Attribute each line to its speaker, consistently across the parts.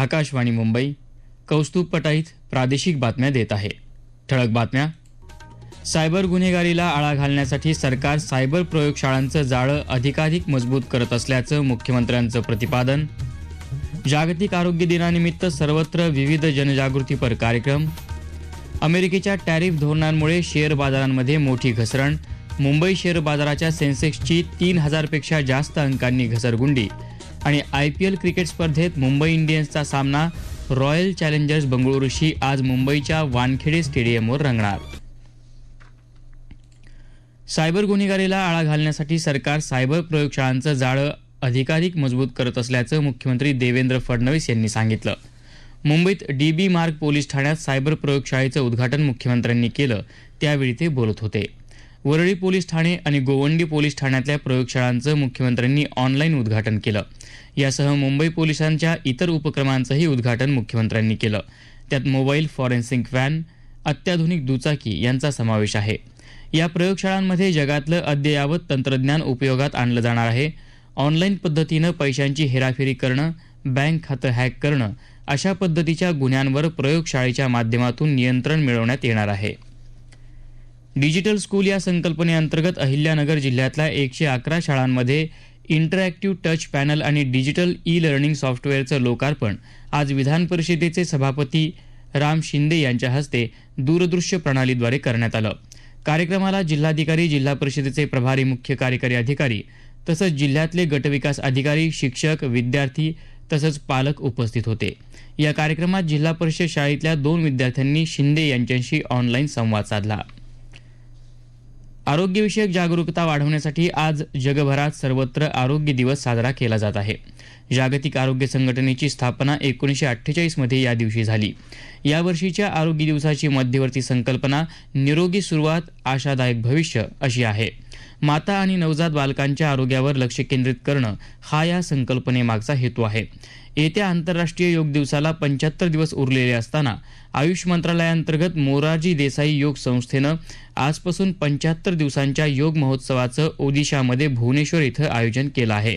Speaker 1: आकाशवाणी मुंबई कौस्तुभ पटाईत प्रादेशिक बातम्या देत आहे ठळक बातम्या सायबर गुन्हेगारीला आळा घालण्यासाठी सरकार सायबर प्रयोगशाळांचं जाळं अधिकाधिक मजबूत करत असल्याचं मुख्यमंत्र्यांचं प्रतिपादन जागतिक आरोग्य दिनानिमित्त सर्वत्र विविध जनजागृतीपर कार्यक्रम अमेरिकेच्या टॅरिफ धोरणांमुळे शेअर बाजारांमध्ये मोठी घसरण मुंबई शेअर बाजाराच्या सेन्सेक्सची तीन हजारपेक्षा जास्त अंकांनी घसरगुंडी आणि आय पी एल क्रिकेट स्पर्धेत मुंबई इंडियन्सचा सामना रॉयल चॅलेंजर्स बंगळुरूशी आज मुंबईच्या वानखेडे स्टेडियमवर रंगणार सायबर गुन्हेगारीला आळा घालण्यासाठी सरकार सायबर प्रयोगशाळांचं जाळं अधिकाधिक मजबूत करत असल्याचं मुख्यमंत्री देवेंद्र फडणवीस यांनी सांगितलं मुंबईत डी बी मार्ग पोलीस ठाण्यात सायबर प्रयोगशाळेचं उद्घाटन मुख्यमंत्र्यांनी केलं त्यावेळी ते बोलत होते वरळी पोलीस ठाणे आणि गोवंडी पोलीस ठाण्यातल्या प्रयोगशाळांचं मुख्यमंत्र्यांनी ऑनलाईन उद्घाटन केलं यासह मुंबई पोलिसांच्या इतर उपक्रमांचंही उद्घाटन मुख्यमंत्र्यांनी केलं त्यात मोबाईल फॉरेन्सिक व्हॅन अत्याधुनिक दुचाकी यांचा समावेश आहे या प्रयोगशाळांमध्ये जगातलं अद्ययावत तंत्रज्ञान उपयोगात आणलं जाणार आहे ऑनलाईन पद्धतीनं पैशांची हेराफेरी करणं बँक खातं हॅक करणं अशा पद्धतीच्या गुन्ह्यांवर प्रयोगशाळेच्या माध्यमातून नियंत्रण मिळवण्यात येणार आहे डिजिटल स्कूल या संकल्पनेअंतर्गत अहिल्यानगर जिल्ह्यातल्या एकशे अकरा शाळांमध्ये इंटरॅक्टिव्ह टच पॅनल आणि डिजिटल ई लर्निंग सॉफ्टवेअरचं लोकार्पण आज विधान परिषदेचे सभापती राम शिंदे यांच्या हस्ते दूरदृश्य प्रणालीद्वारे करण्यात आलं कार्यक्रमाला जिल्हाधिकारी जिल्हा परिषदेचे प्रभारी मुख्य कार्यकारी अधिकारी तसंच जिल्ह्यातले गटविकास अधिकारी शिक्षक विद्यार्थी तसंच पालक उपस्थित होते या कार्यक्रमात जिल्हा परिषद शाळेतल्या दोन विद्यार्थ्यांनी शिंदे यांच्याशी ऑनलाईन संवाद साधला आरोग्यविषयक जागरूकता वाढवण्यासाठी आज जगभरात सर्वत्र आरोग्य दिवस साजरा केला जात आहे जागतिक आरोग्य संघटनेची स्थापना एकोणीसशे अठ्ठेचाळीसमध्ये या दिवशी झाली यावर्षीच्या आरोग्य दिवसाची मध्यवर्ती संकल्पना निरोगी सुरुवात आशादायक भविष्य अशी आहे माता आणि नवजात बालकांच्या आरोग्यावर लक्ष केंद्रित करणं हा या संकल्पनेमागचा हेतू आहे येत्या आंतरराष्ट्रीय योग दिवसाला पंच्याहत्तर दिवस उरलेले असताना आयुष मंत्रालयाअंतर्गत मोरारजी देसाई योग संस्थेनं आजपासून पंच्याहत्तर दिवसांच्या योग महोत्सवाचं ओदिशामध्ये भुवनेश्वर इथं आयोजन केलं आहे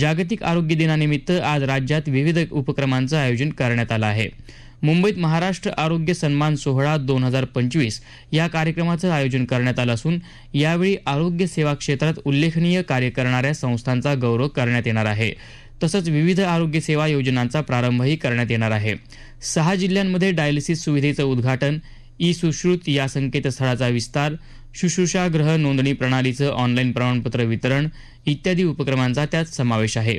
Speaker 1: जागतिक आरोग्य दिनानिमित्त आज राज्यात विविध उपक्रमांचं आयोजन करण्यात आलं आहे मुंबईत महाराष्ट्र आरोग्य सन्मान सोहळा दोन हजार पंचवीस या कार्यक्रमाचं आयोजन करण्यात आलं असून यावेळी आरोग्य सेवा क्षेत्रात उल्लेखनीय कार्य करणाऱ्या संस्थांचा गौरव करण्यात येणार आहे तसंच विविध आरोग्य सेवा योजनांचा प्रारंभही करण्यात येणार आहे सहा जिल्ह्यांमध्ये डायलिसिस सुविधेचं उद्घाटन ई सुश्रुत या संकेतस्थळाचा विस्तार शुश्रूषागृह नोंदणी प्रणालीचं ऑनलाईन प्रमाणपत्र वितरण इत्यादी उपक्रमांचा त्यात समावेश आहे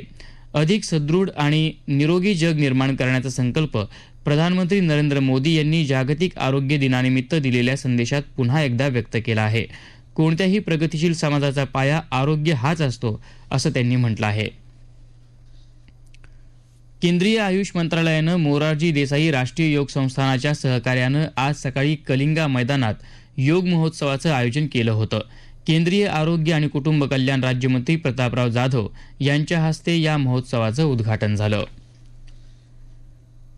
Speaker 1: अधिक सदृढ आणि निरोगी जग निर्माण करण्याचा संकल्प प्रधानमंत्री नरेंद्र मोदी यांनी जागतिक आरोग्य दिनानिमित्त दिलेल्या संदेशात पुन्हा एकदा व्यक्त केला आहे कोणत्याही प्रगतिशील समाजाचा पाया आरोग्य हाच असतो असं त्यांनी म्हटलं आहे केंद्रीय आयुष मंत्रालयानं मोरारजी देसाई राष्ट्रीय योग संस्थानाच्या सहकार्यानं आज सकाळी कलिंगा मैदानात योग महोत्सवाचं आयोजन केलं होतं केंद्रीय आरोग्य आणि कुटुंब कल्याण राज्यमंत्री प्रतापराव जाधव यांच्या हस्ते या महोत्सवाचं उद्घाटन झालं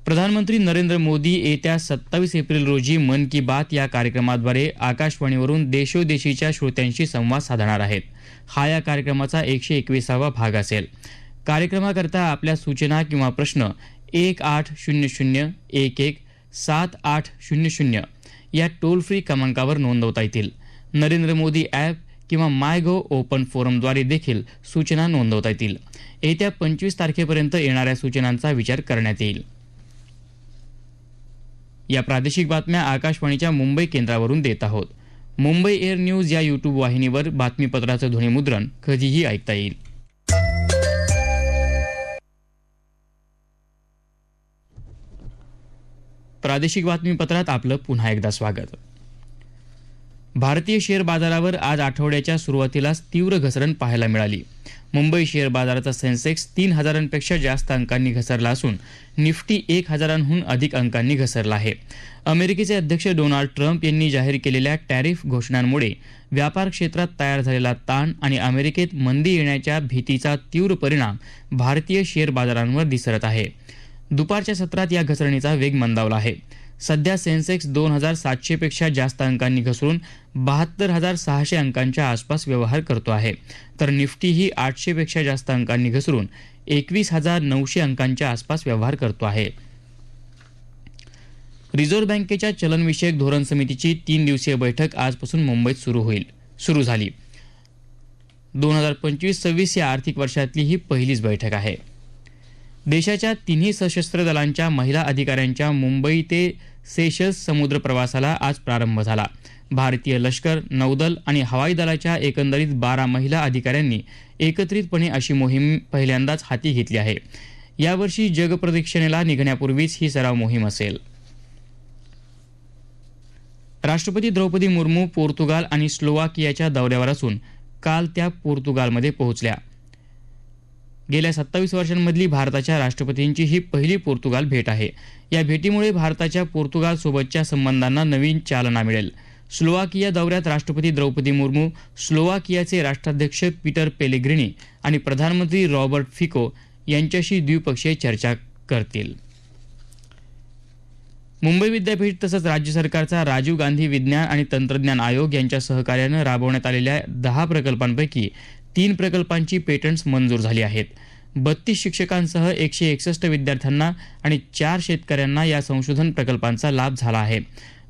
Speaker 1: प्रधानमंत्री नरेंद्र मोदी येत्या सत्तावीस एप्रिल रोजी मन की बात या कार्यक्रमाद्वारे आकाशवाणीवरून देशोदेशीच्या श्रोत्यांशी संवाद साधणार आहेत हा या कार्यक्रमाचा एकशे एकविसावा भाग असेल कार्यक्रमाकरता आपल्या सूचना किंवा प्रश्न एक आठ शून्य शून्य एक एक सात आठ शून्य शून्य या टोल फ्री क्रमांकावर नोंदवता येतील नरेंद्र मोदी ॲप किंवा माय गो ओपन फोरमद्वारे देखील सूचना नोंदवता येतील येत्या पंचवीस तारखेपर्यंत येणाऱ्या सूचनांचा विचार करण्यात येईल या प्रादेशिक बातम्या आकाशवाणीच्या मुंबई केंद्रावरून देत आहोत मुंबई एअर न्यूज या यूट्यूब वाहिनीवर बातमीपत्राचं ध्वनीमुद्रण कधीही ऐकता येईल प्रादेशिक बातमीपत्रात आपलं पुन्हा एकदा स्वागत भारतीय शेअर बाजारावर आज आठवड्याच्या सुरुवातीला तीव्र घसरण पाहायला मिळाली मुंबई शेअर बाजाराचा सेन्सेक्स तीन हजारांपेक्षा जास्त अंकांनी घसरला असून निफ्टी एक हजारांहून अधिक अंकांनी घसरला आहे अमेरिकेचे अध्यक्ष डोनाल्ड ट्रम्प यांनी जाहीर केलेल्या टॅरिफ घोषणांमुळे व्यापार क्षेत्रात तयार झालेला ताण आणि अमेरिकेत मंदी येण्याच्या भीतीचा तीव्र परिणाम भारतीय शेअर बाजारांवर दिसत आहे दुपारच्या सत्रात या घसरणीचा वेग मंदावला आहे सध्या सेन्सेक्स दोन हजार सातशेपेक्षा जास्त अंकांनी घसरून बहात्तर हजार सहाशे अंकांच्या आसपास व्यवहार करतो आहे तर निफ्टी ही आठशेपेक्षा जास्त अंकांनी घसरून एकवीस हजार नऊशे अंकांच्या आसपास व्यवहार करतो आहे रिझर्व्ह बँकेच्या चलनविषयक धोरण समितीची तीन दिवसीय बैठक आजपासून मुंबईत सुरू होईल सुरू झाली दोन हजार पंचवीस सव्वीस या आर्थिक वर्षातली ही पहिलीच बैठक आहे देशाच्या तिन्ही सशस्त्र दलांच्या महिला अधिकाऱ्यांच्या मुंबई ते सेशस समुद्र प्रवासाला आज प्रारंभ झाला भारतीय लष्कर नौदल आणि हवाई दलाच्या एकंदरीत बारा महिला अधिकाऱ्यांनी एकत्रितपणे अशी मोहीम पहिल्यांदाच हाती घेतली आहे यावर्षी जगप्रदक्षिणेला निघण्यापूर्वीच ही सराव मोहीम असेल राष्ट्रपती द्रौपदी मुर्मू पोर्तुगाल आणि स्लोवाकियाच्या दौऱ्यावर असून काल त्या पोर्तुगालमध्ये पोहोचल्या गेल्या सत्तावीस वर्षांमधली भारताच्या राष्ट्रपतींची ही पहिली पोर्तुगाल भेट आहे या भेटीमुळे भारताच्या पोर्तुगालसोबतच्या संबंधांना नवीन चालना मिळेल स्लोवाकिया दौऱ्यात राष्ट्रपती द्रौपदी मुर्मू स्लोवाकियाचे राष्ट्राध्यक्ष पीटर पेलेग्रिनी आणि प्रधानमंत्री रॉबर्ट फिको यांच्याशी द्विपक्षीय चर्चा करतील मुंबई विद्यापीठ तसंच राज्य सरकारचा राजीव गांधी विज्ञान आणि तंत्रज्ञान आयोग यांच्या सहकार्यानं राबवण्यात आलेल्या दहा प्रकल्पांपैकी तीन प्रकल्पांची पेटंट्स मंजूर झाली आहेत बत्तीस शिक्षकांसह एकशे एकसष्ट विद्यार्थ्यांना आणि चार शेतकऱ्यांना या संशोधन प्रकल्पांचा लाभ झाला आहे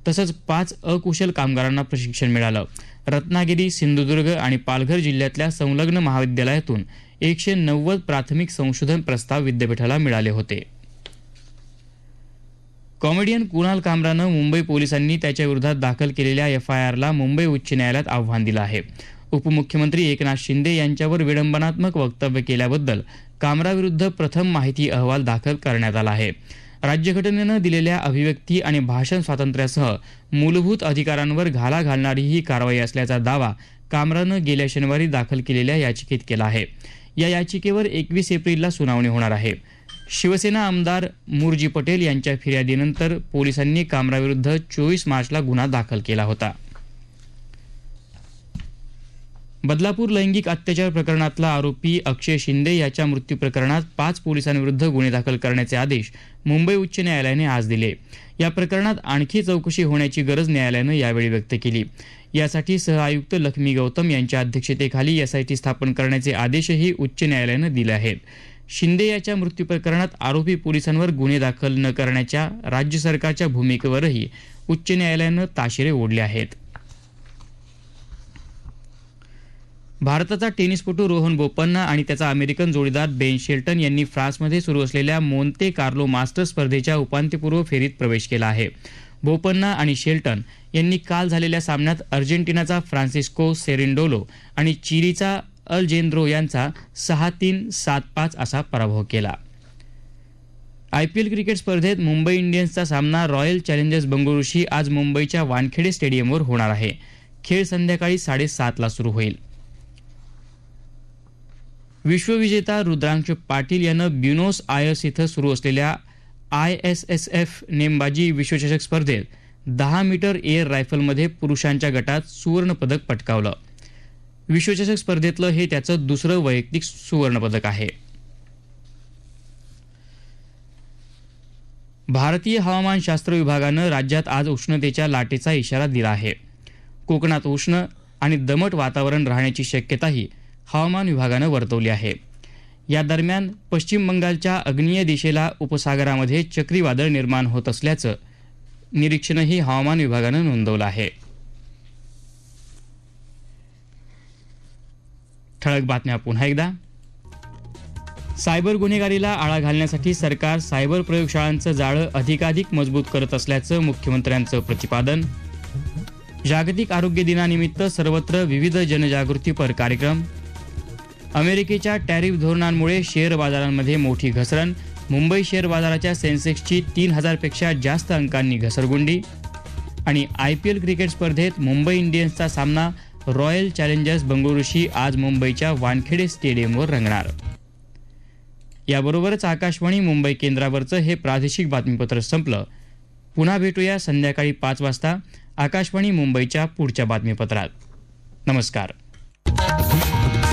Speaker 1: तसंच पाच अकुशल कामगारांना प्रशिक्षण मिळालं रत्नागिरी सिंधुदुर्ग आणि पालघर जिल्ह्यातल्या संलग्न महाविद्यालयातून एकशे नव्वद प्राथमिक संशोधन प्रस्ताव विद्यापीठाला मिळाले होते कॉमेडियन कुणाल कामरानं मुंबई पोलिसांनी त्याच्याविरोधात दाखल केलेल्या एफ आय आरला मुंबई उच्च न्यायालयात आव्हान दिलं आहे उपमुख्यमंत्री एकनाथ शिंदे यांच्यावर विडंबनात्मक वक्तव्य केल्याबद्दल कामराविरुद्ध प्रथम माहिती अहवाल दाखल करण्यात आला आहे राज्यघटनेनं दिलेल्या अभिव्यक्ती आणि भाषण स्वातंत्र्यासह मूलभूत अधिकारांवर घाला घालणारी ही कारवाई असल्याचा दावा कामरानं गेल्या शनिवारी दाखल केलेल्या याचिकेत केला आहे या याचिकेवर एकवीस एप्रिलला सुनावणी होणार आहे शिवसेना आमदार मुरजी पटेल यांच्या फिर्यादीनंतर पोलिसांनी कामराविरुद्ध चोवीस मार्चला गुन्हा दाखल केला होता बदलापूर लैंगिक अत्याचार प्रकरणातला आरोपी अक्षय शिंदे याच्या मृत्यू प्रकरणात पाच पोलिसांविरुद्ध गुन्हे दाखल करण्याचे आदेश मुंबई उच्च न्यायालयाने आज दिले या प्रकरणात आणखी चौकशी होण्याची गरज न्यायालयानं यावेळी व्यक्त केली यासाठी सह आयुक्त लक्ष्मी गौतम यांच्या अध्यक्षतेखाली एसआयटी स्थापन करण्याचे आदेशही उच्च न्यायालयानं दिले आहेत शिंदे याच्या मृत्यू प्रकरणात आरोपी पोलिसांवर गुन्हे दाखल न करण्याच्या राज्य सरकारच्या भूमिकेवरही उच्च न्यायालयानं ताशेरे ओढले आहेत भारताचा टेनिसपटू रोहन बोपन्ना आणि त्याचा अमेरिकन जोडीदार बेन शेल्टन यांनी फ्रान्समध्ये सुरू असलेल्या मोन्ते कार्लो मास्टर स्पर्धेच्या उपांत्यपूर्व फेरीत प्रवेश केला आहे बोपन्ना आणि शेल्टन यांनी काल झालेल्या सामन्यात अर्जेंटिनाचा फ्रान्सिस्को सेरिंडोलो आणि चिलीचा अलजेंद्रो यांचा सहा तीन सात पाच असा पराभव केला आयपीएल क्रिकेट स्पर्धेत मुंबई इंडियन्सचा सामना रॉयल चॅलेंजर्स बंगळुरूशी आज मुंबईच्या वानखेडे स्टेडियमवर होणार आहे खेळ संध्याकाळी साडेसातला सुरू होईल विश्वविजेता रुद्रांश पाटील यानं ब्युनोस आयर्स इथं सुरू असलेल्या आय एस एस एफ नेमबाजी विश्वचषक स्पर्धेत दहा मीटर एअर रायफलमध्ये पुरुषांच्या गटात सुवर्णपदक पटकावलं विश्वचषक स्पर्धेतलं हे त्याचं दुसरं वैयक्तिक सुवर्णपदक आहे भारतीय हवामानशास्त्र विभागानं राज्यात आज उष्णतेच्या लाटेचा इशारा दिला आहे कोकणात उष्ण आणि दमट वातावरण राहण्याची शक्यताही हवामान विभागानं वर्तवली आहे या दरम्यान पश्चिम बंगालच्या अग्नीय दिशेला उपसागरामध्ये चक्रीवादळ निर्माण होत असल्याचं निरीक्षणही हवामान विभागानं नोंदवलं आहे ठळक बातम्या पुन्हा एकदा सायबर गुन्हेगारीला आळा घालण्यासाठी सरकार सायबर प्रयोगशाळांचं जाळं अधिकाधिक मजबूत करत असल्याचं मुख्यमंत्र्यांचं प्रतिपादन जागतिक आरोग्य दिनानिमित्त सर्वत्र विविध जनजागृतीपर कार्यक्रम अमेरिकेच्या टॅरिफ धोरणांमुळे शेअर बाजारांमध्ये मोठी घसरण मुंबई शेअर बाजाराच्या सेन्सेक्सची तीन हजारपेक्षा जास्त अंकांनी घसरगुंडी आणि आय पी एल क्रिकेट स्पर्धेत मुंबई इंडियन्सचा सामना रॉयल चॅलेंजर्स बंगळुरूशी आज मुंबईच्या वानखेडे स्टेडियमवर रंगणार याबरोबरच आकाशवाणी मुंबई केंद्रावरचं हे प्रादेशिक बातमीपत्र संपलं पुन्हा भेटूया संध्याकाळी पाच वाजता आकाशवाणी मुंबईच्या पुढच्या बातमीपत्रात नमस्कार